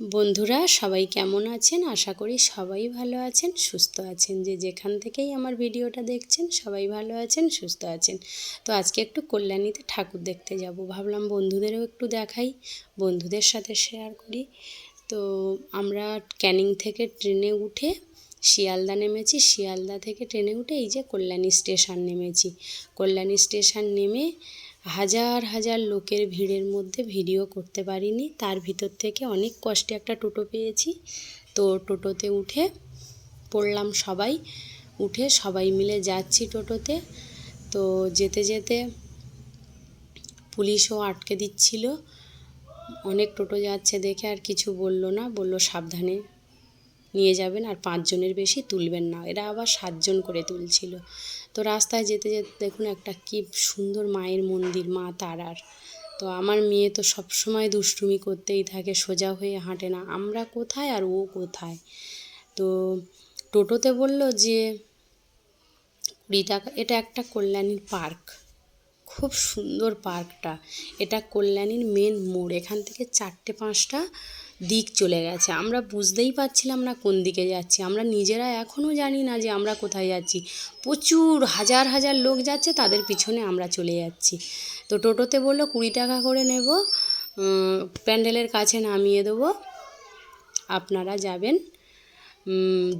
বন্ধুরা, সবাই কেমন আছেন? আশা করি সবাই ভালো আছেন, সুস্থ আছেন। যে যেখান থেকেই আমার ভিডিওটা দেখছেন, সবাই ভালো আছেন, সুস্থ আছেন। তো আজকে একটু কল্যাণীতে ঠাকুর দেখতে যাব। ভাবলাম বন্ধুদেরও একটু দেখাই, বন্ধুদের সাথে শেয়ার করি। তো আমরা ক্যানিং থেকে ট্রেনে উঠে শিয়ালদা নেমেছি। শিয়ালদা থেকে ট্রেনে উঠে এই যে কল্যাণী স্টেশন নেমেছি। কল্যাণী স্টেশন নেমে হাজার হাজার লোকের ভিড়ের মধ্যে ভিডিও করতে পারিনি। তার ভিতর থেকে অনেক কষ্টে একটা টোটো পেয়েছি। তো টোটোতে উঠে পড়লাম সবাই। উঠে সবাই মিলে যাচ্ছি টোটোতে। তো যেতে যেতে পুলিশও আটকে দিচ্ছিল। অনেক টোটো যাচ্ছে দেখে আর কিছু বলল না। বলল সাবধানে নিয়ে যাবেন আর পাঁচজনের বেশি তুলবেন না। এরা আবার সাতজন করে তুলছিল। তো রাস্তায় যেতে যেতে দেখুন একটা কি সুন্দর মায়ের মন্দির, মা তারার। তো আমার মেয়ে তো সব সময় দুষ্টুমি করতেই থাকে, সোজা হয়ে হাঁটে না। আমরা কোথায় আর ও কোথায়? তো টোটোতে বলল যে, কুড়ি টাকা, এটা একটা কল্যাণীর পার্ক। খুব সুন্দর পার্কটা। এটা কল্যাণীর মেন মোড়। এখান থেকে চারটে পাঁচটা দিক চলে গেছে। আমরা বুঝতেই পারছিলাম না কোন দিকে যাচ্ছি। আমরা নিজেরা এখনও জানি না যে আমরা কোথায় যাচ্ছি। প্রচুর হাজার হাজার লোক যাচ্ছে, তাদের পিছনে আমরা চলে যাচ্ছি। তো টোটোতে বলল, কুড়ি টাকা করে নেব প্যান্ডেলের কাছে নামিয়ে দেবো। আপনারা যাবেন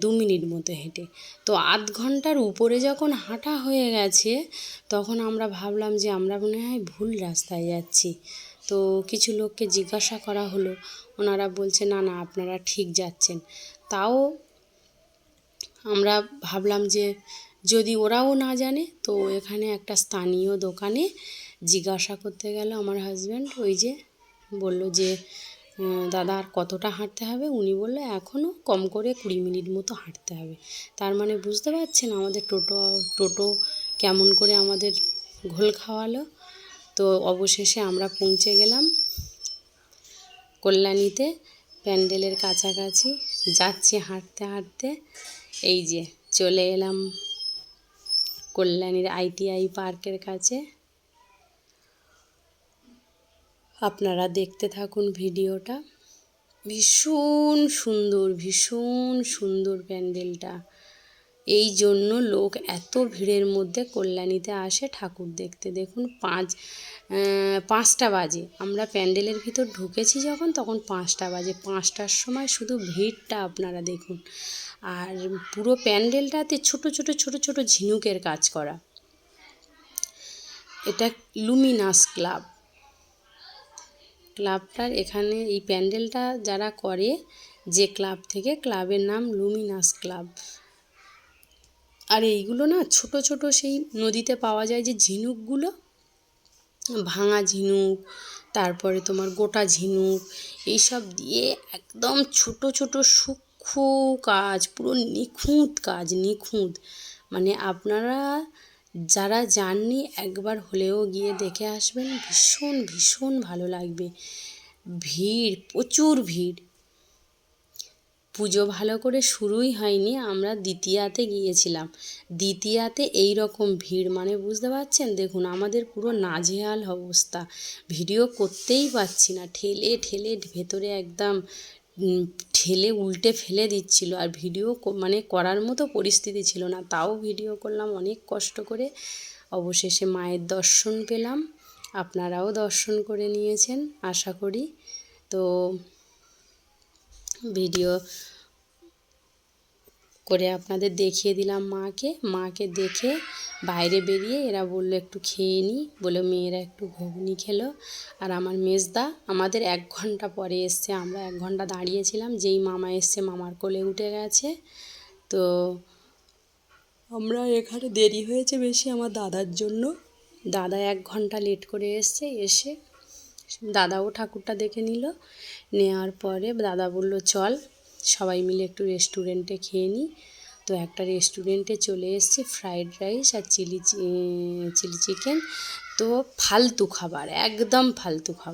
দু মিনিট মতো হেঁটে। তো আধ ঘণ্টার উপরে যখন হাঁটা হয়ে গেছে, তখন আমরা ভাবলাম যে আমরা মনে হয় ভুল রাস্তায় যাচ্ছি। তো কিছু লোককে জিজ্ঞাসা করা হলো। ওনারা বলছে, না না, আপনারা ঠিক যাচ্ছেন। তাও আমরা ভাবলাম যে যদি ওরাও না জানে, তো এখানে একটা স্থানীয় দোকানে জিজ্ঞাসা করতে গেল আমার হাজব্যান্ড ওই যে বলল যে দাদা, আর কতটা হাঁটতে হবে? উনি বলল এখনও কম করে কুড়ি মিনিট মতো হাঁটতে হবে। তার মানে বুঝতে পারছেন আমাদের টোটো টোটো কেমন করে আমাদের ঘোল খাওয়ালো। তো অবশেষে আমরা পৌঁছে গেলাম কল্যাণীতে, প্যান্ডেলের কাছাকাছি। যাচ্ছি হাঁটতে হাঁটতে। এই যে চলে এলাম কল্যাণীর আইটিআই পার্কের কাছে। আপনারা দেখতে থাকুন ভিডিওটা। ভীষণ সুন্দর ভীষণ সুন্দর প্যান্ডেলটা। এই জন্য লোক এত ভিড়ের মধ্যে কল্যাণীতে আসে ঠাকুর দেখতে। দেখুন পাঁচ পাঁচটা বাজে। আমরা প্যান্ডেলের ভিতর ঢুকেছি যখন, তখন পাঁচটা বাজে। পাঁচটার সময় শুধু ভিড়টা আপনারা দেখুন। আর পুরো প্যান্ডেলটাতে ছোট ছোট ছোট ছোট ঝিনুকের কাজ করা। এটা লুমিনাস ক্লাব। ক্লাবটার এখানে এই প্যান্ডেলটা যারা করে, যে ক্লাব থেকে, ক্লাবের নাম লুমিনাস ক্লাব। আর এইগুলো না ছোট ছোট সেই নদীতে পাওয়া যায় যে ঝিনুকগুলো, ভাঙা ঝিনুক, তারপরে তোমার গোটা ঝিনুক, এইসব দিয়ে একদম ছোট ছোট সূক্ষ্ম কাজ, পুরো নিখুঁত কাজ, নিখুঁত। মানে আপনারা যারা যাননি, একবার হলেও গিয়ে দেখে আসবেন, ভীষণ ভীষণ ভালো লাগবে। ভিড়, প্রচুর ভিড়। পুজো ভালো করে শুরুই হয়নি, আমরা দ্বিতীয়াতে গিয়েছিলাম। দ্বিতীয়াতে এই রকম ভিড় মানে বুঝতে পারছেন? দেখুন, আমাদের পুরো নাজেহাল অবস্থা। ভিডিও করতেই পারছি না, ঠেলে ঠেলে ভেতরে একদম ঠেলে উল্টে ফেলে দিচ্ছিল। আর ভিডিও মানে করার মতো পরিস্থিতি ছিল না, তাও ভিডিও করলাম, অনেক কষ্ট করে। অবশেষে মায়ের দর্শন পেলাম, আপনারাও দর্শন করে নিয়েছেন, আশা করি। তো ভিডিও করে আপনাদের দেখিয়ে দিলাম মাকে। মাকে দেখে বাইরে বেরিয়ে এরা বলল, একটু খেয়ে নিই বলে, মেয়েরা একটু ঘুগনি খেলো। আর আমার মেজদা আমাদের এক ঘণ্টা পরে এসছে। আমরা এক ঘণ্টা দাঁড়িয়েছিলাম, যেই মামা এসছে মামার কোলে উঠে গেছে। তো আমরা এখানে দেরি হয়েছে বেশি আমার দাদার জন্য। দাদা এক ঘণ্টা লেট করে এসছে, এসে দাদাও ঠাকুরটা দেখে নিল। নেওয়ার পরে দাদা বলল, চল, সবাই মিলে একটু রেস্টুরেন্টে খেয়ে নিই তো একটা রেস্টুরেন্টে চলে এসেছি ফ্রাইড রাইস আর চিলি চিলি চিকেন তো ফালতু খাবার, একদম ফালতু খাবার।